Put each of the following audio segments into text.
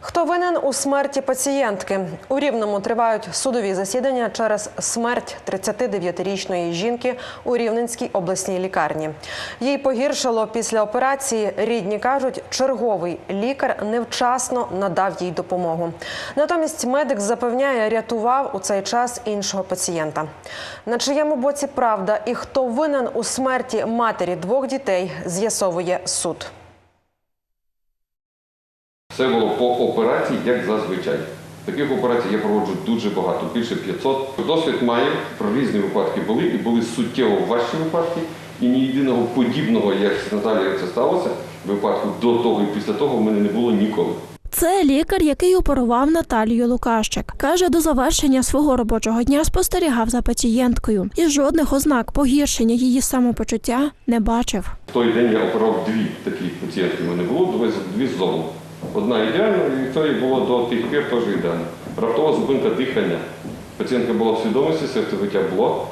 Хто винен у смерті пацієнтки? У Рівному тривають судові засідання через смерть 39-річної жінки у Рівненській обласній лікарні. Їй погіршило після операції. Рідні кажуть, черговий лікар невчасно надав їй допомогу. Натомість медик запевняє, рятував у цей час іншого пацієнта. На чиєму боці правда і хто винен у смерті матері двох дітей, з'ясовує суд. Все було по операції, як зазвичай. Таких операцій я проводжу дуже багато, більше 500. Досвід маю, про різні випадки були, і були суттєво важчі випадки. І ні єдиного подібного, як з Наталією це сталося, випадку до того і після того в мене не було ніколи. Це лікар, який оперував Наталію Лукащик. Каже, до завершення свого робочого дня спостерігав за пацієнткою і жодних ознак погіршення її самопочуття не бачив. В той день я оперував дві такі пацієнтки. У мене було дві, дві з зону. Одна ідеальна, і було до тих пір теж ідеально. Раптова зупинка дихання. Пацієнтка була в свідомості, серцебиття було,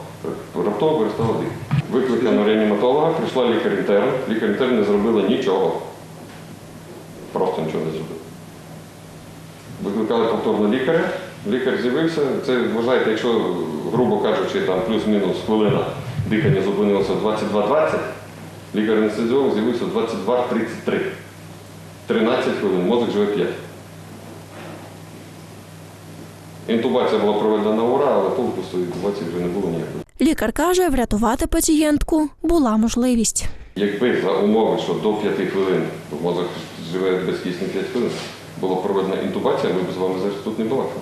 раптово перестала дихати. Викликано реаніматолога, прийшла лікар-інтерн. Лікар-інтерн не зробила нічого. Просто нічого не зробила. Викликали повторно лікаря. Лікар з'явився. Це вважайте, якщо, грубо кажучи, там плюс-мінус хвилина дихання зупинилося в 22.20, лікар-анестезіолог з'явився в 22.33. 13 хвилин, мозок живе 5. Інтубація була проведена на ура, але з інтубації вже не було ніякої. Лікар каже, врятувати пацієнтку була можливість. Якби за умови, що до 5 хвилин, мозок живе без кисню 5 хвилин, була проведена інтубація, ми б з вами зараз тут не балакали.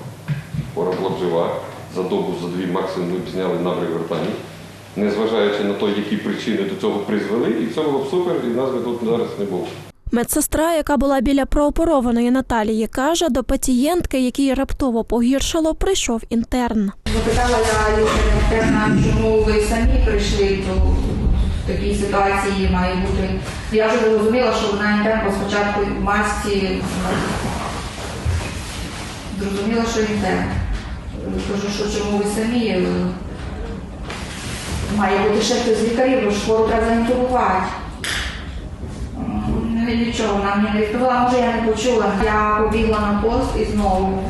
Хвора була б жива, за добу, за дві максимум ми б зняли набряк гортані, незважаючи на те, які причини до цього призвели, і все було б супер, і нас би тут зараз не було. Медсестра, яка була біля прооперованої Наталії, каже, до пацієнтки, якій раптово погіршило, прийшов інтерн. Запитала я лікаря, чому ви самі прийшли, то в такій ситуації має бути. Я вже зрозуміла, що вона інтерн, бо спочатку в масці зрозуміла, що інтерн. Кажу, що чому ви самі? Е, Має бути ще хтось з лікарів, бо хвору треба заінтубувати. Нічого, мені не відповіла, може я не почула. Я побігла на пост і знову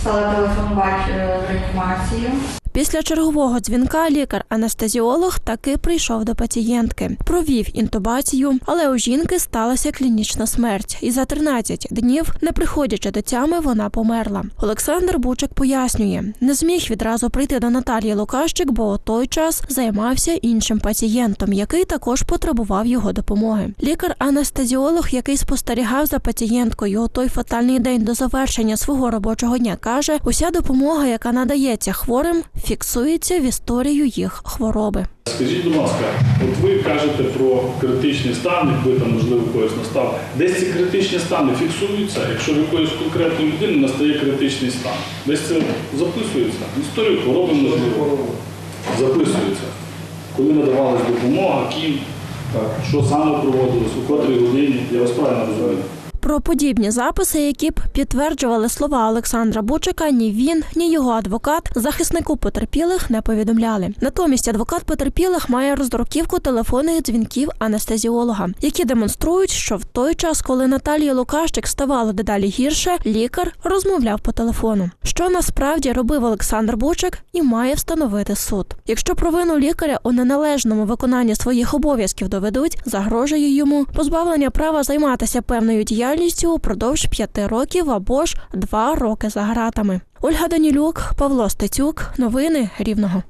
стала телефонувати е, реанімацію. Після чергового дзвінка лікар-анестезіолог таки прийшов до пацієнтки, провів інтубацію, але у жінки сталася клінічна смерть, і за 13 днів, не приходячи до тями, вона померла. Олександр Бучик пояснює, не зміг відразу прийти до Наталії Лукащик, бо у той час займався іншим пацієнтом, який також потребував його допомоги. Лікар-анестезіолог, який спостерігав за пацієнткою у той фатальний день до завершення свого робочого дня, каже, уся допомога, яка надається хворим, фіксується в історію їх хвороби. Скажіть, будь ласка, от ви кажете про критичний стан, якби там можливо когось настав. Десь ці критичні стани фіксуються, якщо в якоїсь конкретної людини настає критичний стан. Десь це записується. Історію хвороби можливо записується. Коли надавалась допомога, ким, що саме проводилось, у котрій годині. Я вас правильно розумію. Про подібні записи, які б підтверджували слова Олександра Бучика, ні він, ні його адвокат захиснику потерпілих не повідомляли. Натомість адвокат потерпілих має роздруківку телефонних дзвінків анестезіолога, які демонструють, що в той час, коли Наталії Лукащик ставало дедалі гірше, лікар розмовляв по телефону. Що насправді робив Олександр Бучик і має встановити суд. Якщо провину лікаря у неналежному виконанні своїх обов'язків доведуть, загрожує йому позбавлення права займатися певною діяльністю упродовж п'яти років або ж два роки за гратами. Ольга Данілюк, Павло Стецюк, новини Рівного.